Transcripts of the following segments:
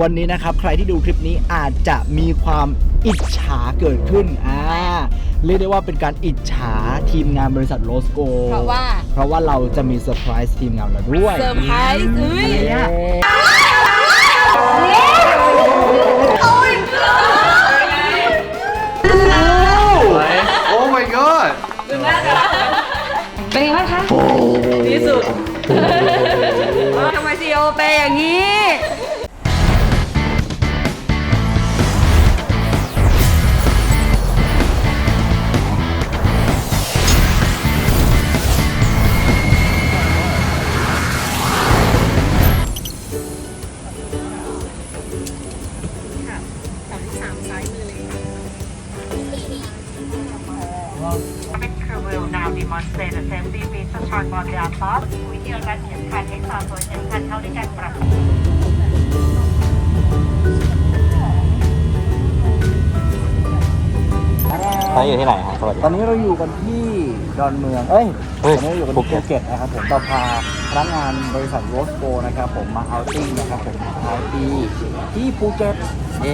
วันนี้นะครับ ใครที่ดูคลิปนี้อาจจะมีความอิจฉาเกิดขึ้นอ่าเรียกได้ว่าเป็นการอิจฉาทีมงานบริษัทโลสโกเพราะว่า เพราะว่าเราจะมีเซอร์ไพรส์ทีมงานเราด้วยเซอร์ไพรส์เอ้ยเย้โอ้ my god เป็นไงบ้างคะที่สุดทำไมซีโอเปย์อย่างนี้ demonstrate assembly with the chart on their top วิธีการเข็มขัดให้สอดตัวเข็มขัดเข้าด้วยกันปรับตอนนี้อยู่ที่ไหนครับสวัสดีตอนนี้เราอยู่กันที่ดอนเมือง เอ้ยตอนนี้เราอยู่กันที่ภูเก็ตนะครับผมเราพาพนักงานบริษัทโรสโกนะครับผมมาเอาติ้งนะครับผมเอาตีที่ภูเก็ตเอ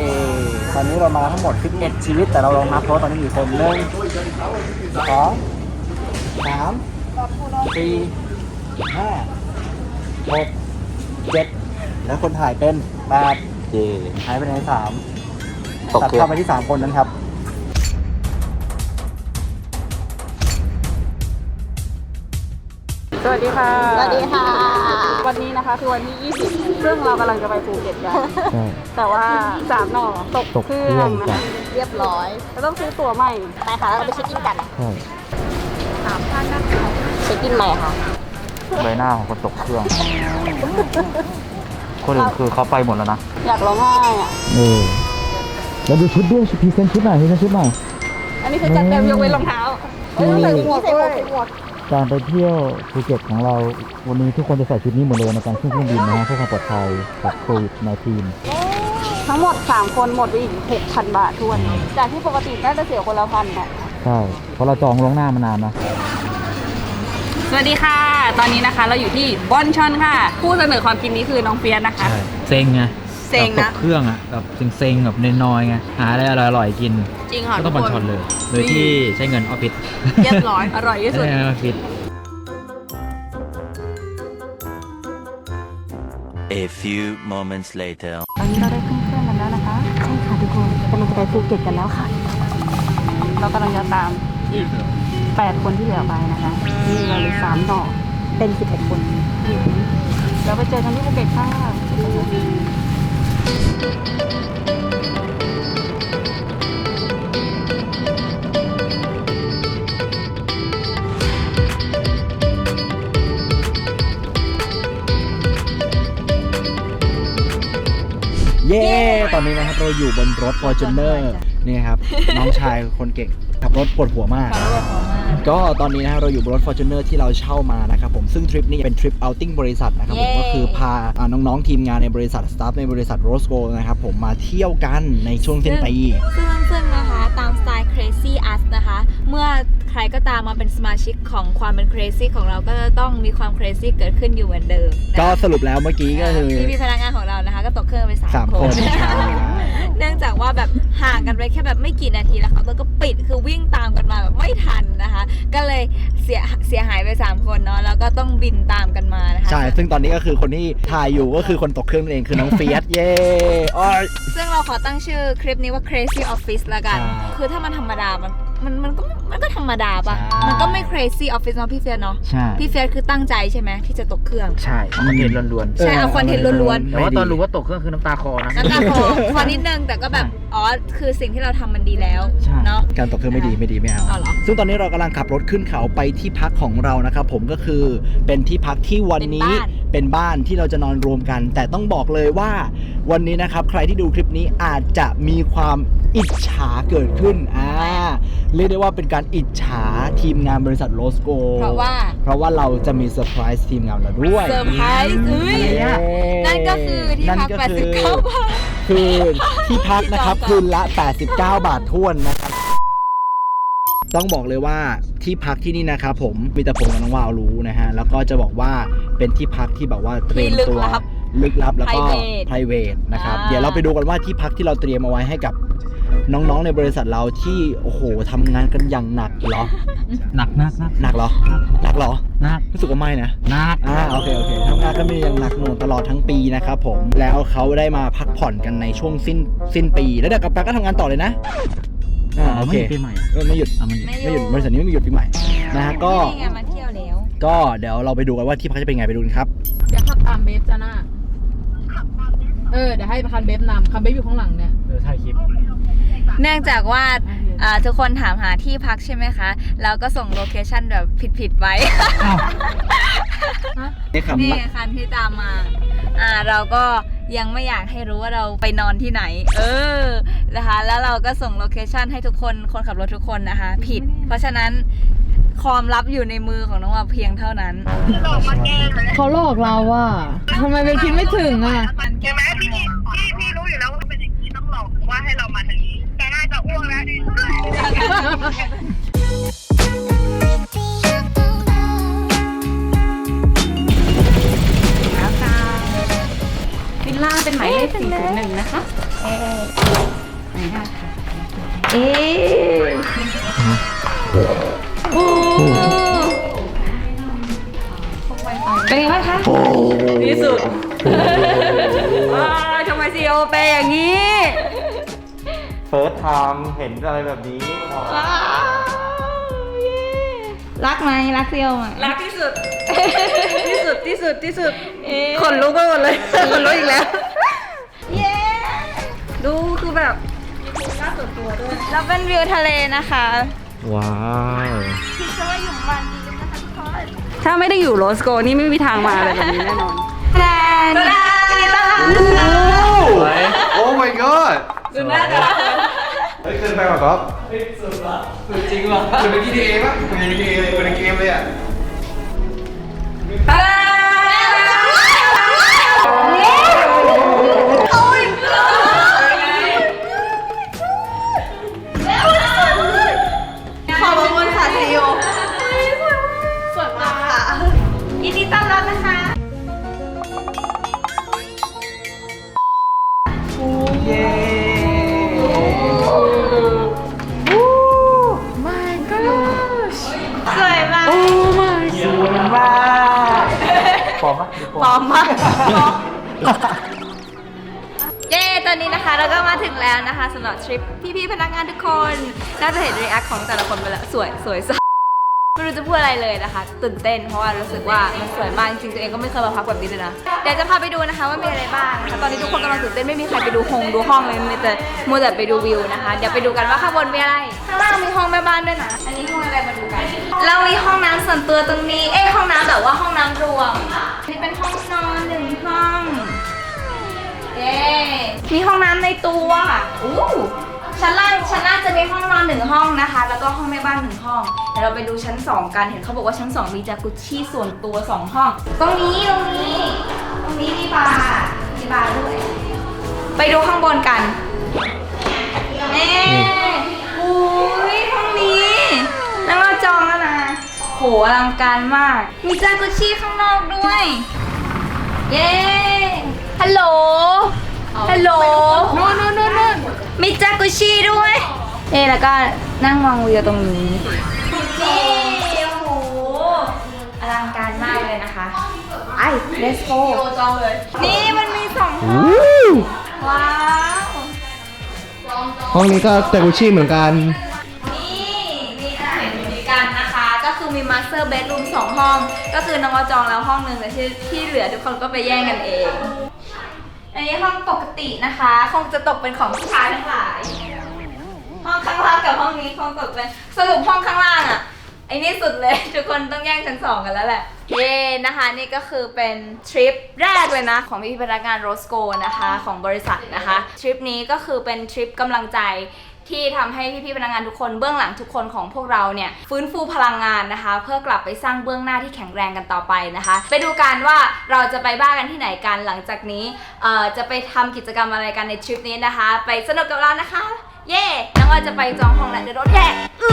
ตอนนี้เรามาทั้งหมด11ชีวิต แต่เราลองนับเพราะตอนนี้มีคนหนึ่งสอง สามสี่ห้าหกเจ็ดแล้วคนถ่ายเป็นแปดเย่หายไปไหนสามตกตัดเครื่อเข้างไปที่สามคนนั้นครับ สวัสดีค่ะ สวัสดีค่ะ วันนี้นะคะคือวันที่ 20 ซึ่งเรากำลังจะไปภูเก็ตกัน แต่ว่าสามหน่อตกตกเคเครื่รื่อองงจ้ะนะคะเรียบร้อย เราต้องซื้อตั๋วใหม่ไปค่ะเราไปเช็คอินกัน ใช่ เช็คอินใหม่ค่ะ ใบหน้าของคนตกเครื่อง คนอื่นคือเขาไปหมดแล้วนะอยากร้องไห้อะเออแล้วดูชุดด้วยพรีเซนต์ชุดหน่อยพรีเซนต์ชุดหน่อย อันนี้คือจัดเต็มยกเว้นรองเท้าเอ้ยต้องใส่หมวกด้วยการไปเที่ยวภูเก็ตของเราวันนี้ทุกคนจะใส่ชุดนี้หมดเลยในการขึ้นเครื่องบินนะฮะเพื่อความปลอดภัยจากโควิด -19 ทั้งหมด 3 คนหมดไปอีก6,000 บาททวน จากที่ปกติน่าจะเสียคนละพันอะใช่เพราะเราจองล่วงหน้ามานานนะ สวัสดีค่ะ ตอนนี้นะคะเราอยู่ที่บอนชอนค่ะ ผู้เสนอความคิดนี้คือน้องเฟียสนะคะเซ็งไงเซ็งนะ แบบตกเครื่องอะแบบเซ็งๆแบบนอยๆไงหาอะไรอร่อยๆกิน จริงค่ะก็ต้องบัญชรเลย โดยที่ใช้เงินออฟฟิศเรียบร้อยอร่อยที่สุด ใช้เงินออฟฟิศ A few moments later. ตอนนี้เราได้ขึ้นเครื่องกันแล้วนะคะใช่ค่ะทุกคนกำลังจะไปภูเก็ตกันแล้วค่ะ เรากำลังจะตามอีก แปดคนที่เหลือไปนะคะนี่เราเหลือสามดอกเป็นสิบเอ็ดคนเราไปเจอกันที่ภูเก็ตค่ะเย้ ตอนนี้นะครับเราอยู่บนรถ Fortuner นี่ครับ น้องชายคนเก่ง ขับรถปวดหัวมาก ก็ตอนนี้นะครับเราอยู่บนรถ Fortuner ที่เราเช่ามานะครับผมซึ่งทริปนี้เป็นทริป outing บริษัทนะครับผมเย้ก็คือพาอ่าน้องๆทีมงานในบริษัทสตาฟในบริษัท Rose Gold นะครับผมมาเที่ยวกันในช่วงสิ้นปีซึ่งซึ่งนะคะตามสไตล์ crazy us นะคะ เมื่อใครก็ตามมาเป็นสมาชิกของความเป็น crazy ของเราก็จะต้องมีความ crazy เกิดขึ้นอยู่เหมือนเดิมนะก็คะสรุปแล้วเมื่อกี้ก็คือพี่พี่พนักงานของเรานะคะ ก็ตกเครื่องไปสามสามคคน ว่าแบบห่างกันไปแค่แบบไม่กี่นาทีแล้วเขาก็ปิดคือวิ่งตามกันมาแบบไม่ทันนะคะ ก็เลยเสียเสียหายไป 3 คนเนาะแล้วก็ต้องบินตามกันมานะคะ ใช่ ซึ่งตอนนี้ก็คือคนที่ถ่ายอยู่ก็คือคนตกเครื่องนั่นเองคือน้องเฟียสเย้อ้อยซึ่งเราขอตั้งชื่อคลิปนี้ว่า crazy office ละกันใช่คือถ้ามันธรรมดามัน มันมันก็มันก็ธรรมดาปะใช่ มันก็ไม่ crazy office เนาะพี่เฟียสเนาะใช่พี่เฟียสคือตั้งใจใช่ไหมที่จะตกเครื่อง ใช่เอาคอนเทนต์ล้วนใช่เอาคอนเทนต์ล้วนๆแต่ว่าตอนรู้ว่าตกเครื่องคือน้ำตาคอนะ น้ำตาคอคอนิดนึงแต่ก็แบบอ๋อคือสิ่งที่เราทำมันดีแล้วใช่ เนาะการตกเครื่องไม่ดีไม่ดีไม่เอา เอาเหรอ ซึ่งตอนนี้เรากำลังขับรถขึ้นเขาไปที่พักของเรานะครับผมก็คือเป็นที่พักที่วันนี้เป็นบ้าน เป็นบ้านที่เราจะนอนรวมกัน แต่ต้องบอกเลยว่าวันนี้นะครับ ใครที่ดูคลิปนี้อาจจะมีความอิจฉาเกิดขึ้นอ่าเรียกได้ว่าเป็นการอิจฉาทีมงานบริษัทโลสโกเพราะว่า เพราะว่าเราจะมีเซอร์ไพรส์ทีมงานเราด้วยเซอร์ไพรส์เอ้ยเย้นั่นก็คือที่นั่นพักก็คือ89บาทคือที่พักนะครับที่จองก่อนคืนละ 89 บาทท้วนนะครับต้องบอกเลยว่าที่พักที่นี่นะครับผมมีแต่ผมกับน้องวาวรู้นะฮะแล้วก็จะบอกว่าเป็นที่พักที่แบบว่าเตรียมตัวที่ ลึกลับลึกลับแล้วก็ Private private นะครับ อ่า เดี๋ยวเราไปดูกันว่าที่พักที่เราเตรียมเอาไว้ให้กับน้องๆในบริษัทเราที่โอ้โหทำงานกันอย่างหนักเหรอ หนักหนักหนักหนักเหรอ หนักเหรอ หนักรู้สึกว่าไม่นะ หนัก อ่าโอเคโอเคทำงานก็มีอย่างหนักหน่วงตลอดทั้งปีนะครับผมแล้วเขาได้มาพักผ่อนกันในช่วงสิ้นสิ้นปี แล้วเดี๋ยวกลับไปก็ทำงานต่อเลยนะอ่าโอเคไม่หยุดปีใหม่อะ เออไม่หยุดเอามาหยุดไม่หยุดบริษัทนี้ไม่มีหยุดปีใหม่นะฮะก็นี่ไงมาเที่ยวแล้ว ก็เดี๋ยวเราไปดูกันว่าที่พักจะเป็นไงไปดูกันครับ เดี๋ยวขับตามเบฟจ้าหน้า เออเดี๋ยวให้คันเบฟนำคันเบฟอยู่ข้างหลังเนี่ย เออถ่ายคลิปเนื่องจากว่าอ่าทุกคนถามหาที่พักใช่ไหมคะ เราก็ส่งโลเคชั่นแบบผิดๆไว้ นี่ครับนี่คันที่ตามมา อ่าเราก็ยังไม่อยากให้รู้ว่าเราไปนอนที่ไหน เออ นะคะ แล้วเราก็ส่งโลเคชันให้ทุกคน คนขับรถทุกคนนะคะ ผิด เพราะฉะนั้นความลับอยู่ในมือของน้องวาเพียงเท่านั้นเขาหลอกเราว่าทำไมเบฟคิดไม่ถึงอะ ใช่ไหม ว่าให้เรามาทางนี้ แต่น่าจะอ้วกแล้วดิวิลล่าเป็นหมายเลขสี่ศูนย์หนึ่งนะคะเอ๊ะโอ้เป็นไงบ้างคะที่สุดว้ายทำไมซีโอเปย์อย่างนี้ เฟิร์สไทม์เห็นอะไรแบบนี้ ว้าวเย้รักไหมรักซีโอไหมรักที่สุด ที่สุดที่สุดที่สุดขนลุกไปหมดเลย ขนลุกอีกแล้ว เย้ดูคือแบบมีภูมิหน้าส่วนตัวด้วยแล้วเป็นวิวทะเลนะคะ ว้าวคิดซะว่าอยู่วันนี้นะคะทุกคนถ้าไม่ได้อยู่โรสโกนี่ไม่มีทางมาอะไรแบบนี้แน่นอน แดนแดนโอ้ my god ดูหน้ากันเฮ้ยเกินไปกว่าครับเฮ้ยสุดละจริงเหรอเหมือนใน GTA ป่ะเหมือนใน GTA เลยเหมือนในเกมเลยอะข อมปะปลอมมากเย้ ตอนนี้นะคะเราก็มาถึงแล้วนะคะสำหรับทริปพี่ๆพนักงานทุกคน น่าจะเห็นรีแอคของแต่ละคนไปแล้วสวยสวยสัสไม่รู้จะพูดอะไรเลยนะคะ ตื่นเต้นเพราะว่ารู้สึกว่ามันสวยมากจริงๆตัวเองก็ไม่เคยมาพักแบบนี้เลยนะเดี๋ยวจะพาไปดูนะคะว่ามีอะไรบ้างนะคะตอนนี้ทุกคนกำลังตื่นเต้นไม่มีใครไปดูหงดูห้องเลยมีแต่มัวแต่ไปดูวิวนะคะเดี๋ยวไปดูกันว่าข้างบนมีอะไรข้างล่างมีห้องแม่บ้านด้วยนะอันนี้ห้องอะไรมาดูกันเรามีห้องน้ำส่วนตัวตรงนี้เอ้ยห้องน้ำแบบว่าห้องน้ำรวม มีห้องน้ำในตัวอู้ชั้นล่างชั้นล่างจะมีห้องนอนหนึ่งห้องนะคะ แล้วก็ห้องแม่บ้านหนึ่งห้องเดี๋ยวเราไปดูชั้นสองกัน เห็นเขาบอกว่าชั้นสองมีจากุชชี่ส่วนตัวสองห้อง ตรงนี้ตรงนี้ ตรงนี้มีบาร์มีบาร์ด้วย ไปดูข้างบนกันเอ๊อุ้ยห้องนี้แล้วเราจองแล้วนะ โหอลังการมาก มีจากุชชี่ข้างนอกด้วย เย้ ฮัลโหล ฮัลโหลนู่นนู่นนู่นนู่นมีจากุชิด้วยเอ๊แล้วก็นั่งมองวิวตรงนี้นี่โอ้โหอลังการมากเลยนะคะไอ้ let's go จองเลย นี่มันมีสองห้องว้าวห้องนี้ก็แต่กุชี่เหมือนกัน นี่นี่อะมีกันนะคะ ก็คือมีมาสเตอร์เบดรูมสองห้อง ก็คือน้องว่าจองแล้วห้องหนึ่งแต่ที่ที่เหลือทุกคนก็ไปแย่งกันเอง อันนี้ห้องปกตินะคะ คงจะตกเป็นของผู้ชายทั้งหลาย ห้องข้างล่างกับห้องนี้คงตกเป็นสรุปห้องข้างล่างอะไอ้นี่สุดเลย ทุกคนต้องแย่งชั้นสองกันแล้วแหละ เย้นะคะ นี่ก็คือเป็นทริปแรกเลยนะ ของพี่พนักงานโรสโกนะคะ ของบริษัทนะคะ ทริปนี้ก็คือเป็นทริปกำลังใจ ที่ทำให้พี่ๆพนักงานทุกคนเบื้องหลังทุกคนของพวกเราเนี่ยฟื้นฟูพลังงานนะคะ เพื่อกลับไปสร้างเบื้องหน้าที่แข็งแรงกันต่อไปนะคะ ไปดูกันว่าเราจะไปบ้ากันที่ไหนกันหลังจากนี้เอ่อจะไปทำกิจกรรมอะไรกันในทริปนี้นะคะ ไปสนุกกับเรานะคะ เย่น้องว่าจะไปจองห้องแล้วเดี๋ยวรถแยกอื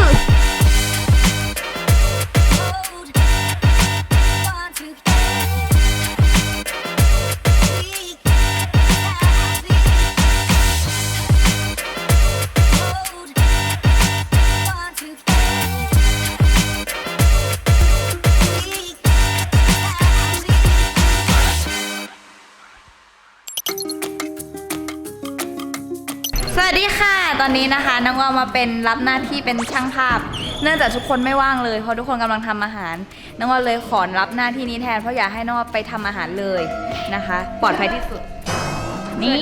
นนี้นะคะน้องวาวมาเป็นรับหน้าที่เป็นช่างภาพ เนื่องจากทุกคนไม่ว่างเลย เพราะทุกคนกำลังทำอาหาร น้องวาวเลยขอรับหน้าที่นี้แทนเพราะอยากให้น้องวาวไปทำอาหารเลยนะคะ ปลอดภัยที่สุด นี่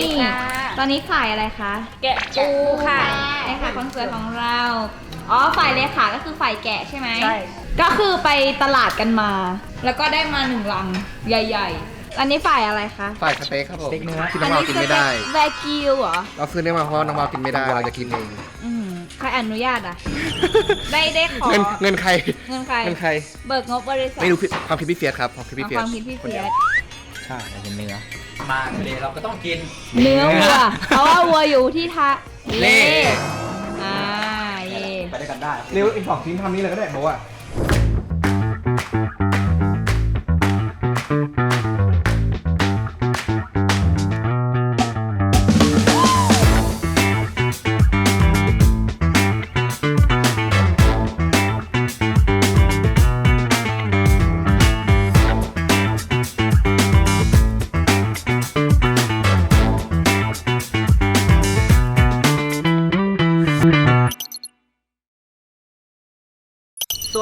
ตอนนี้ฝ่ายอะไรคะ แกะปูค่ะเลขาคนสวยของเรา อ๋อฝ่ายเลขาก็คือฝ่ายแกะใช่ไหมใช่ก็คือไปตลาดกันมา แล้วก็ได้มาหนึ่งลังใหญ่ ๆ อันนี้ฝ่ายอะไรคะฝ่ายสเต็กครับผมสเต็กเนื้อ ที่น้องวาวกินไม่ได้ แวกิวเหรอเราซื้อเนื้อมาเพราะน้องวาวกินไม่ได้เราจะกินเอง อืมใครอนุญาตอะ ได้ได้ขอ เงินเงินใคร เงินใคร เงินใคร เบิกงบบริษัทไม่รู้ผิดความคิดพี่เฟียสครับความคิดพี่เอาเฟียคสวามคิดพี่เฟียสใช่เป็นเนื้อมาทะเลเราก็ต้องกิน เนื้อวัวเพราะว่าวัวอยู่ที่ทะเลเล่อ่าเย่ไปด้วยกันได้เร็วอีกสองชิ้นทำนี้เลยก็ได้บอกว่า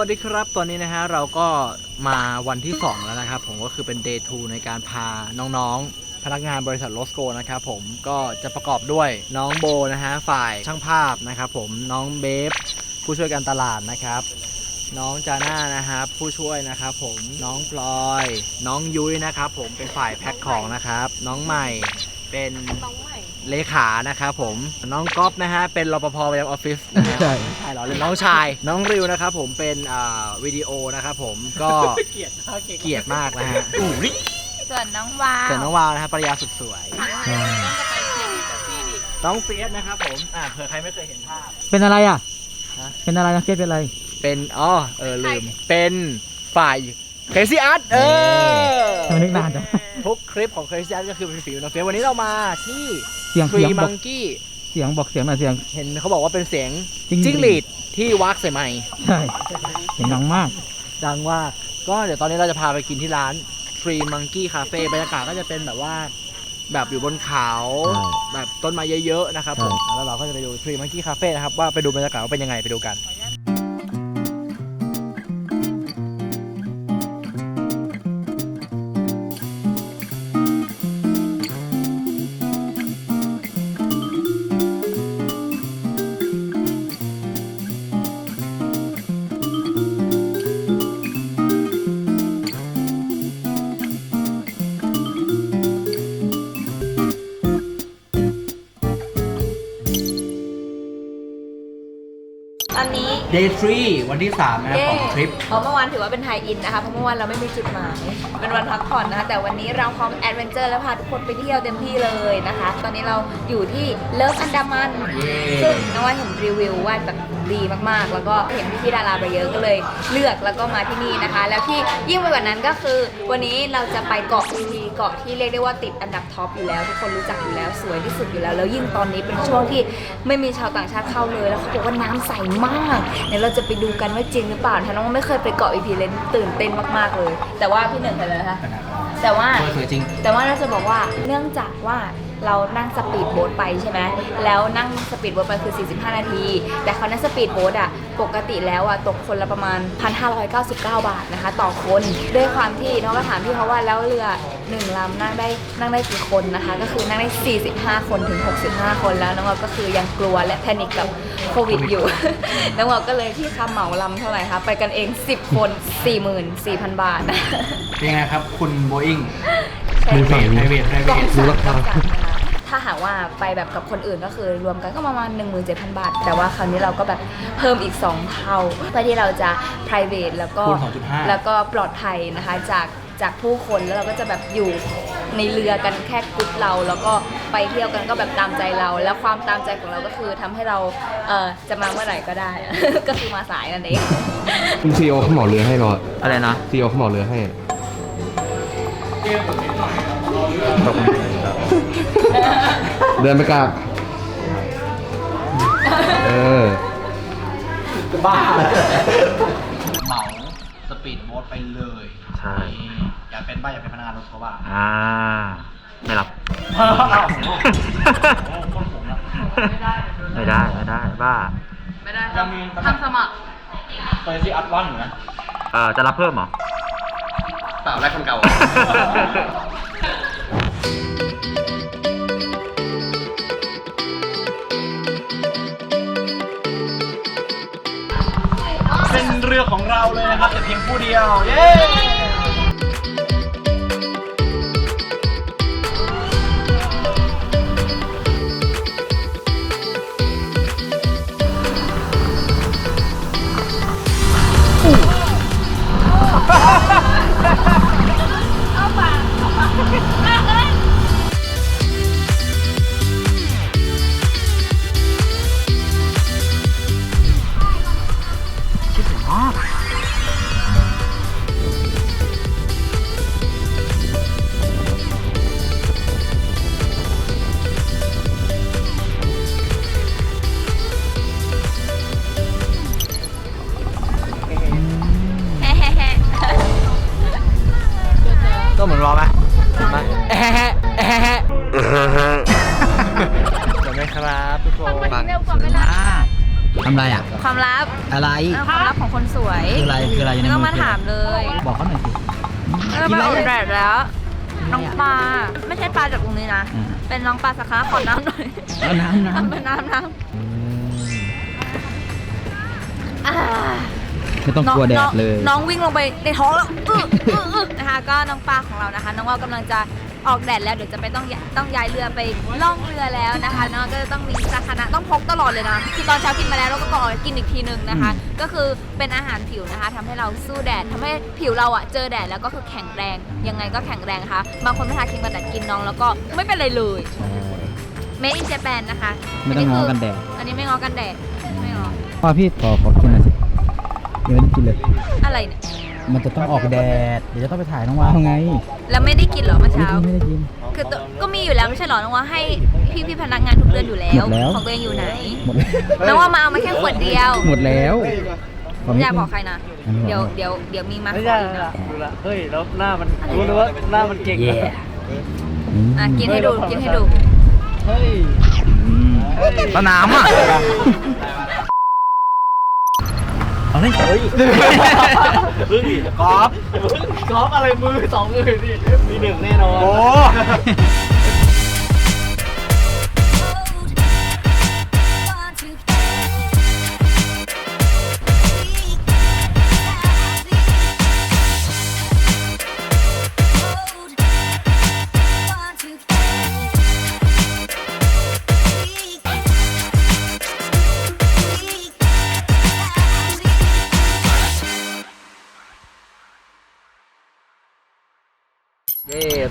วัสดีครับ ตอนนี้นะฮะเราก็มาวันที่ 2 แล้วนะครับ ผมก็คือเป็น day 2 ในการพาน้องๆ พนักงานบริษัทโลสโกนะครับผมก็จะประกอบด้วยน้องโบนะฮะฝ่ายช่างภาพนะครับผมน้องเบฟผู้ช่วยการตลาดนะครับ น้องจาน่านะครับผู้ช่วยนะครับผมน้องพลอย น้องยุ้ยนะครับผมเป็นฝ่ายแพ็คของนะครับ น้องใหม่เป็น เลขานะครับผมน้องก๊อฟนะฮะเป็นรปภประจำออฟฟิศนะฮะใช่ ใช่เหรอหรือน้องชาย น้องริวนะครับผมเป็นอ่าวิดีโอนะครับผมก็เกลียดมากเกลียดมากนะฮะส่วนน้องวาวส่วนน้องวาวนะครับปริยาสุดสวยน้องเฟียสนะครับผมอ่าเผื่อใครไม่เคยเห็นภาพ เป็นอะไรอะ ฮะ เป็นอะไรนะเกดเป็นอะไร เป็นอ๋อเออลืมเป็นฝ่าย เคซี่อาร์ตเออทำไมนึกนานจังทุกคลิปของเคซี่อาร์ตก็คือเป็นฝีมือน้องเฟียสวันนี้เรามาที่เสียงทรีเสียงบมัอกงกี้เสียงบอกเสียงหน่อยเสียง เห็นเขาบอกว่าเป็นเสียงจิ้งหรีด จิ้งหรีดที่วักใส่ไม้ใช่เสียงดังมาก ดังมากก็เดี๋ยวตอนนี้เราจะพาไปกินที่ร้าน Tree Monkey Cafe บรรยากาศก็จะเป็นแบบว่า แบบอยู่บนเขาใช่แบบต้นไม้เยอะๆนะครับผมใช่แล้วเราก็จะไปดู Tree Monkey Cafe นะครับว่าไปดูบรรยากาศว่าเป็นยังไงไปดูกัน Day 3 วันที่ 3 นะครับ ของทริป เพราะเมื่อวานถือว่าเป็นไทยอินนะคะ เพราะเมื่อวานเราไม่มีจุดหมาย เป็นวันพักผ่อนนะคะ แต่วันนี้เราพร้อมแอดเวนเจอร์แล้วพาทุกคนไปเที่ยวเต็มที่เลยนะคะ ตอนนี้เราอยู่ที่เลิฟอันดามัน ซึ่งน้องว่าเห็นรีวิวว่าแบบดีมากๆ แล้วก็เห็นพี่ๆดาราไปเยอะก็เลย เลือกแล้วก็มาที่นี่นะคะ แล้วที่ยิ่งไปกว่านั้นก็คือ วันนี้เราจะไปเกาะพีพี เกาะที่เรียกได้ว่าติดอันดับท็อปอยู่แล้วทุกคนรู้จักอยู่แล้วสวยที่สุดอยู่แล้ว แล้วยิ่งตอนนี้เป็นช่วงที่ไม่มีชาวต่างชาติเข้าเลยแล้วเขาบอกว่าน้ำใสมากเดี๋ยวเราจะไปดูกันว่าจริงหรือเปล่าถ้าน้องไม่เคยไปเกาะพีพีเลยตื่นเต้นมากๆเลย แต่ว่าพี่หนึ่งไปเลยนะคะแต่ว่าสวยจริงแต่ว่าเราจะบอกว่าเนื่องจากว่า เรานั่งสปีดโบ๊ทไปใช่ไหมแล้วนั่งสปีดโบ๊ทไปคือ 45 นาที แต่เขานั่งสปีดโบ๊ทอะปกติแล้วอะตกคนละประมาณ 1,599 บาทนะคะ ต่อคนด้วยความที่น้องก็ถามพี่เขาว่าแล้วเรือหนึ่งลำนั่งได้นั่งได้กี่คนนะคะ ก็คือนั่งได้ 45 คนถึง 65 คนแล้วน้องเราก็คือยังกลัวและแพนิคกับโควิดอยู่ น้องเราก็เลยที่คำเหมาลำเท่าไหร่คะไปกันเอง 10 คน 44,000 บาทเป็นไงครับคุณโบอิง ใช่ไพรเวทไพรเวทไพรเวกล่องทสามกล่องสามนะคะถ้าหากว่าไปแบบกับคนอื่นก็คือรวมกันก็ประมาณ17,000 บาท แต่ว่าคราวนี้เราก็แบบเพิ่มอีก 2 เท่าเพื่อที่เราจะ private แล้วก็คูณ2.5 แล้วก็ปลอดภัยนะคะจากจากผู้คนแล้วเราก็จะแบบอยู่ในเรือกันแค่กรุ๊ปเรา แล้วก็ไปเที่ยวกันก็แบบตามใจเรา แล้วความตามใจของเราก็คือทำให้เราเอ่อจะมาเมื่อไหร่ก็ได้ ก็คือมาสายนั่นเองคุณซีโอเขาเหมาเรือให้รออะไรนะ ซีโอเขาเหมาเรือให้ เดินไปกลับเออ บ้าเหมาสปีดโบ๊ทไปเลยใช่ อยากเป็นบ้าอยากเป็นพนักงานรถเขาบ้าอ่า ไม่รับอ้าวโอ้โหคนผมละไม่ได้บ้า ไม่ได้ครับทำสมัครเคยที่อัดวันอยู่นะเอ่อ จะรับเพิ่มเหรอ เปล่าแรกคนเก่าเป็นเรือของเราเลยนะครับแต่เพียงผู้เดียว เย้ มือนรอไหมมาแอะแฮะแอะแฮะเดี๋ยวไหมครับทุกคนเร็วกว่าเวลาทำไรอะ ความลับอะไรเอาความลับของคนสวยคืออะไรคืออะไรอยู่ในไม่ต้องมืมาอถามเลย บอกเขาหน่อยสิเออกินมาอะไรอดแดดแล้ว น้องปลา ไม่ใช่ปลาจากตรงนี้นะอืมเป็นน้องปลาสักครั้ขอน้ำหน่อยเอาน้ำน้ำเป็นน้ำน้ำอ่า ไม่ต้องกลัวแดดเลยน้องน้องวิ่งลงไปในท้องแล้วอื้ออื้ออื้อนะคะ ก็น้องปลาของเรานะคะ น้องว่ากำลังจะออกแดดแล้วเดี๋ยวจะไปต้องย้ายต้องย้ายเรือไปล่องเรือแล้วนะคะ น้องก็จะต้องมีสาขนะต้องพกตลอดเลยนะคือตอนเช้ากินมาแล้วเราก็ก่อนกินอีกทีนึงนะคะ ก็คือเป็นอาหารผิวนะคะทำให้เราสู้แดดทำให้ผิวเราอะเจอแดดแล้วก็คือแข็งแรงยังไงก็แข็งแรงนะคะบางคนไม่ทาครีมกันแดดกินน้องแล้วก็ไม่เป็นไรเลย Made in Japan นะคะไม่ต้องง้อกันแดด อันนี้ไม่ง้อกันแดดไม่ง้อ พ่อพี่ขอขอกินหน่อ ยสิเดี๋ยวไม่ได้กินเลย อะไรเนี่ย มันจะต้องออกแดด เดี๋ยวจะต้องไปถ่ายน้องวาวไงแล้วไม่ได้กินเหรอเมื่อไม่ได้เช้ากินไม่ได้กิน คือตัวก็มีอยู่แล้วไม่ใช่เหรอน้องว่าให้พี่พี่ๆพนักงานทุกเดือนอยู่แล้วหมดแล้ว ของตัวเองอยู่ไหน หมดแล้วน้องว่ามาเอามาแค่ขวดเดียว หมดแล้วขนิดอย่านึงบอกใครนะอันนี้เดี๋ยวบอกเดี๋ยวเดี๋ยวมีมาขไม่อใช่อีกนะละดูละเฮ้ย แล้วหน้ามันรู้เลยว่าหน้ามันเก่งเย่อืมอะกินให้ดูกินให้ดู เฮ้ย อืมสนามอะ เอาเลยเฮ้ยเฮ้ยกอล์ฟกอล์ฟอะไรมือสองมือดิมีหนึ่งแน่นอนโอ้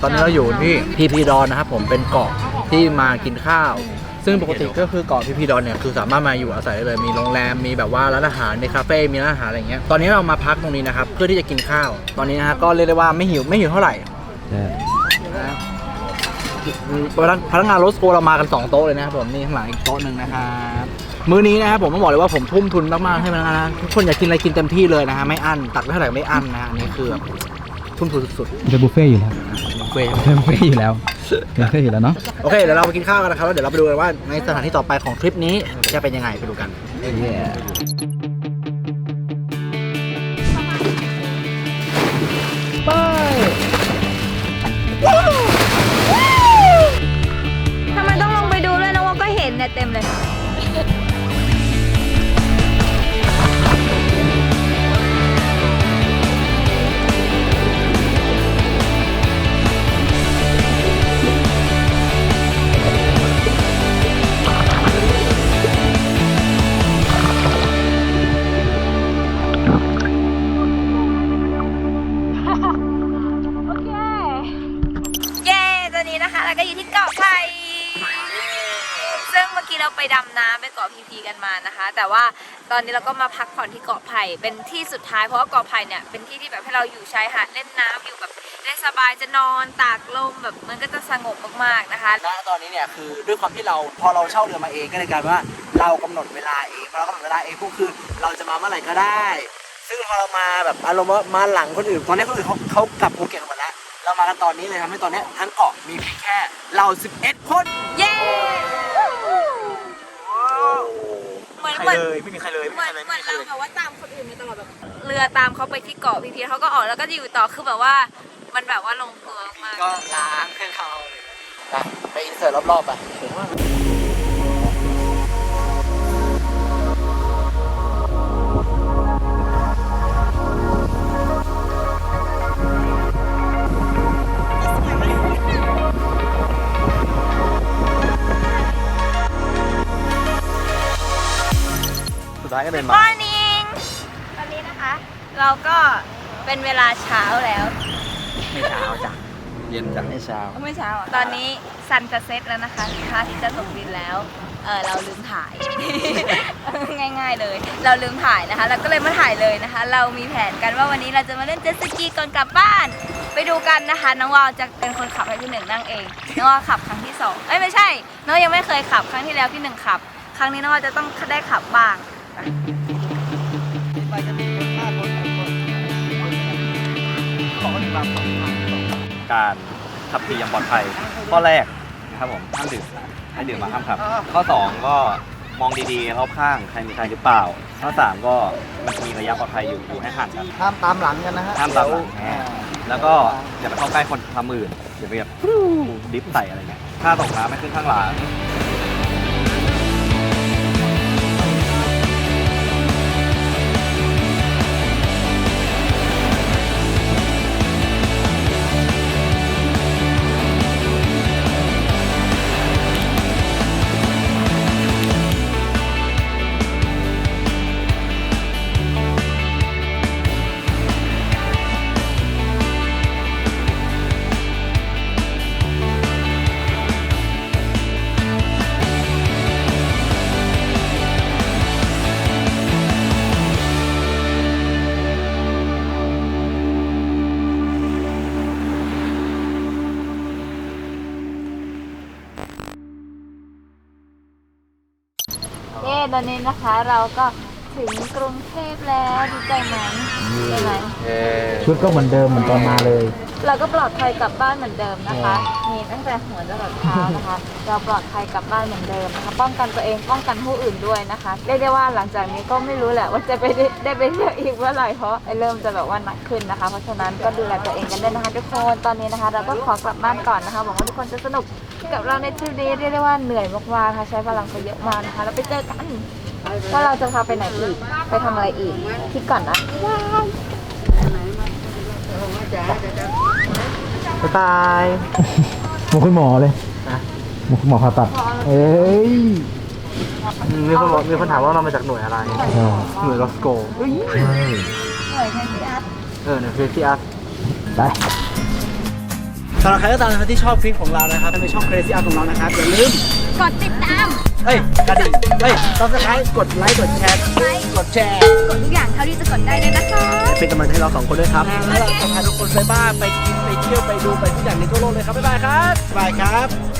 ตอนนี้เราอยู่ที่พีพีดอนนะครับผมเป็นเกาะที่มากินข้าว ซึ่งปกติก็คือเกาะพีพีดอนเนี่ยคือสามารถมาอยู่อาศัยได้เลยมีโรงแรมมีแบบว่าร้านอาหารมีคาเฟ่มีร้านอาหารอะไรเงี้ยตอนนี้เรามาพักตรงนี้นะครับเพื่อที่จะกินข้าว ตอนนี้นะฮะก็เรียกได้ว่าไม่หิวไม่หิวเท่าไหร่นะพนักพนักงานรถโกเรามากัน 2 โต๊ะเลยนะครับผมนี่ข้างหลังอีกโต๊ะหนึ่งนะครับมื้อนี้นะครับผมต้องบอกเลยว่าผมทุ่มทุนมากๆให้พนักงานนะทุกคนอยากกินอะไรกินเต็มที่เลยนะฮะไม่อั้นตักได้เท่าไหร่ไม่อั้นนะฮะอันนี้คือแบบ ทุ่มทุนสุดๆจะบุฟเฟ่ต์อยู่แล้วบุฟเฟ่ต์เป็นบุฟเฟ่ต์อยู่แล้วบุฟเฟ่ต์อยู่แล้วเนาะโอเคเดี๋ยวเราไปกินข้าวกันนะครับแล้วเดี๋ยวเราไปดูกันว่าในสถานที่ต่อไปของทริปนี้จะเป็นยังไงไปดูกัน ทำไมต้องลงไปดูด้วยนะว่าก็เห็นเนี่ยเต็มเลย ก็มาพักผ่อนที่เกาะไผ่เป็นที่สุดท้ายเพราะว่าเกาะไผ่เนี่ยเป็นที่ที่แบบให้เราอยู่ชายหาดเล่นน้ำอยู่แบบได้สบายจะนอนตากลมแบบมันก็จะสงบมากๆนะคะณตอนนี้เนี่ยคือด้วยความที่เราพอเราเช่าเรือมาเองก็เลยกลายเป็นว่าเรากำหนดเวลาเองพอเรากำหนดเวลาเองก็คือเราจะมาเมื่อไหร่ก็ได้ ซึ่งพอเรามาแบบอารมณ์ว่ามาหลังคนอื่นตอนนี้คนอื่นเขาเขากลับภูเก็ตหมดแล้วเรามากันตอนนี้เลยทำให้ตอนนี้ทั้งเกาะมีเพียงแค่เรา 11 คน เย้ เหมือน เลยไม่มีใครเลยเหมือนเหมือนเราแบบว่าตามคนอื่นมาตลอดแบบเรือตามเขาไปที่เกาะพีพีเขาก็ออกแล้วก็จะอยู่ต่อคือแบบว่ามันแบบว่าลงตัวมาก ก็ล้างให้เขาไปอินเสิร์ตรอบๆไป ท้ายก็เดินมา Morning ตอนนี้นะคะ เราก็เป็นเวลาเช้าแล้วไม่เช้าจ้ะเย็นจังไม่เช้าไม่เช้าอะตอนนี้ซันจะเซตแล้วนะคะพระอาทิตย์จะตกดินแล้วเออเราลืมถ่าย ง่ายๆเลย เราลืมถ่ายนะคะ เราก็เลยมาถ่ายเลยนะคะ เรามีแผนกันว่าวันนี้เราจะมาเล่นเจ็ตสกีก่อนกลับบ้าน ไปดูกันนะคะ น้องวาวจะเป็นคนขับให้พี่หนึ่งนั่งเองน้องวาวขับครั้งที่สองเอ้ยไม่ใช่ น้องยังไม่เคยขับครั้งที่แล้วพี่หนึ่งขับ ครั้งนี้น้องวาวจะต้องได้ขับบ้าง ไปจะมีห้าคนแปดคนขอหนึ่งลำสองลำการขับขี่อย่างปลอดภัย ข้อแรกนะครับผมห้ามดื่มให้ดื่มมาห้ามขับ ข้อ 2 ก็มองดีๆรอบข้างใครมีใครหรือเปล่า ข้อ 3 ก็มันมีระยะปลอดภัยอยู่อยู่ให้ห่างกันห้ามตามหลังกันนะฮะห้ามตามหลังเดี๋ยวแล้วก็อย่าไปเข้าใกล้คนทำอื่นอย่าไปแบบดิฟใส่อะไรเงี้ยถ้าตกน้ำไม่ขึ้นข้างหลัง เย้ตอนนี้นะคะเราก็ ถึงกรุงเทพแล้วดีใจไหมดีใจไหมชุดก็เหมือนเดิมเหมือนตอนมาเลย เราก็ปลอดภัยกลับบ้านเหมือนเดิมนะคะนี่ตั้งแต่หัวจรดเท้านะคะ เราปลอดภัยกลับบ้านเหมือนเดิมนะคะ ป้องกันตัวเองป้องกันผู้อื่นด้วยนะคะเรียกได้ว่าหลังจากนี้ก็ไม่รู้แหละว่าจะไปได้ได้ไปเที่ยวอีกเมื่อไหร่เพราะไอ้เริ่มจะแบบว่าหนักขึ้นนะคะ เพราะฉะนั้นก็ดูแลตัวเองกันด้วยนะคะ ทุกคนตอนนี้นะคะ เราก็ขอกลับบ้านก่อนนะคะหวังว่าทุกคนจะสนุกกับเราในทริปนี้เรียกได้ว่าเหนื่อยมากๆค่ะใช้พลังไปเยอะมากนะคะ แล้วไปเจอกัน ว่าเราจะพาไปไหนอีก ไปทำอะไรอีก คิดก่อนนะ บ๊ายบาย เหมือนคุณหมอเลยเหมือนคุณหมอผ่าตัด เอ้ยมีคนบอกมีคนถามว่าเรามาจากหน่วยอะไรอ่าหน่วยรอสโกใช่เออหน่วยเฟสซี่อาร์ ไป สำหรับใครก็ตามนะครับที่ชอบคลิปของเรานะครับในช่อง Crazy Art ของเรานะครับอย่าลืม กดติดตาม เอ้ยกระดิ่งเอ้ยซับสไครต์กดไลค์กดแชร์กดแชร์กดทุกอย่างเท่าที่จะกดได้เลยนะคะ เป็นกำลังใจให้เราสองคนด้วยครับแล้วเราจะพาทุกคนไปบ้านไปกินไปเที่ยวไปดูไปทุกอย่างในทั่วโลกเลยครับบ๊ายบายครับบ๊ายบายครับ